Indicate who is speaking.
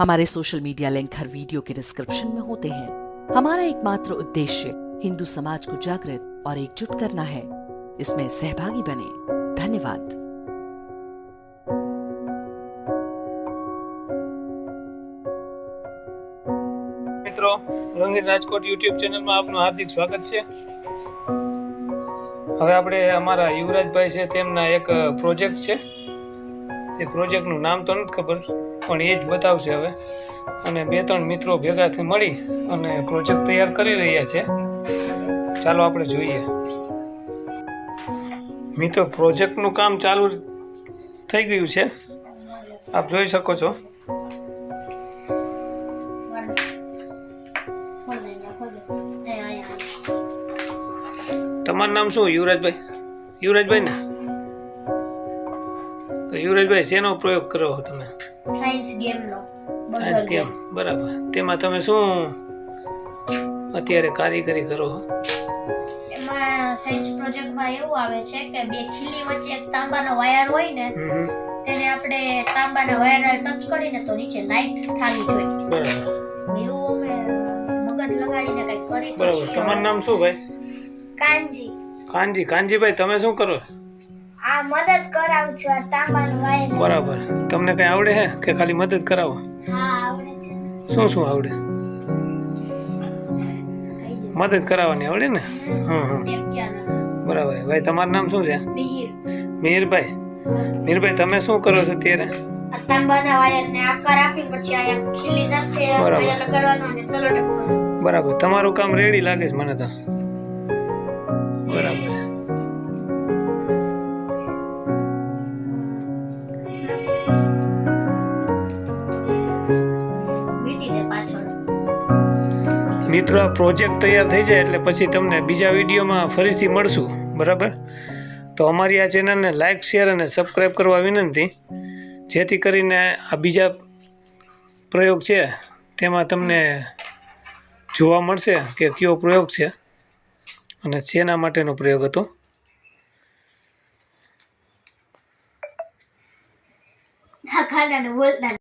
Speaker 1: हमारे social media link हर video के डिस्क्रिप्शन में होते हैं हमारा एकमात्र उद्देश्य हिंदू समाज को जागृत और एकजुट करना है इसमें सहभागी बने धन्यवाद
Speaker 2: મિત્રો રંગીન રાજકોટ યુટ્યુબ ચેનલમાં આપનું હાર્દિક સ્વાગત છે હવે આપણે અમારા યુવરાજભાઈ છે તેમના એક પ્રોજેક્ટ છે એ પ્રોજેક્ટનું નામ તો નથી ખબર, પણ એ જ બતાવશે હવે. અને બે ત્રણ મિત્રો ભેગાથી મળી અને પ્રોજેક્ટ તૈયાર કરી રહ્યા છે. ચાલો આપણે જોઈએ. મિત્રો, પ્રોજેક્ટનું કામ ચાલુ થઈ ગયું છે. આપ જોઈ શકો છો. તમારું નામ શું, યુવરાજભાઈ? યુવરાજભાઈ ને? તો યુવરાજભાઈ શેનો પ્રયોગ કરો તમે?
Speaker 3: સાયન્સ ગેમનો
Speaker 2: સાયન્સ ગેમ બરાબર. તેમાં તમે શું અત્યારે કારીગરી કરો
Speaker 3: એમાં સાયન્સ પ્રોજેક્ટમાં એવું આવે છે કે બે ખીલી વચ્ચે એક તાંબાનો વાયર હોય ને. તેને આપણે તાંબાના વાયર ટચ કરીને તો નીચે લાઈટ થાવી જોઈએ.
Speaker 2: બરાબર.
Speaker 3: એવું અમે મગજ લગાડીને કંઈક કરી
Speaker 2: બરાબર. તમારું નામ શું ભાઈ?
Speaker 4: કાનજી.
Speaker 2: કાનજી. કાનજીભાઈ તમે શું કરો
Speaker 4: આ મદદ કરાવું છું આ તાંબાનું વાયર
Speaker 2: બરાબર. તમને કઈ આવડે હે કે ખાલી મદદ કરાવો?
Speaker 4: હા આવડે છે.
Speaker 2: શું શું આવડે? મદદ કરાવવાની આવડે ને? હમ. હમ બરાબર. ભાઈ તમારું નામ શું છે? મીરભાઈ મીરભાઈ તમે શું કરો છો અત્યારે?
Speaker 3: તાંબાના વાયરને આકાર આપી પછી આ ખીલી સાથે
Speaker 2: બરાબર.
Speaker 3: લગાડવાનો અને સલો
Speaker 2: બરાબર. તમારું કામ રેડી લાગે છે મને તો.
Speaker 3: પાછળ.
Speaker 2: મિત્રો આ પ્રોજેક્ટ તૈયાર થઈ જાય એટલે પછી તમને બીજા વિડીયોમાં ફરીથી મળશું. બરાબર? તો અમારી આ ચેનલને લાઇક શેર અને સબસ્ક્રાઈબ કરવા વિનંતી. જેથી કરીને આ બીજા પ્રયોગ છે તેમાં તમને જોવા મળશે કે કયો પ્રયોગ છે અને શેના માટેનો પ્રયોગ હતો.
Speaker 3: બોલતા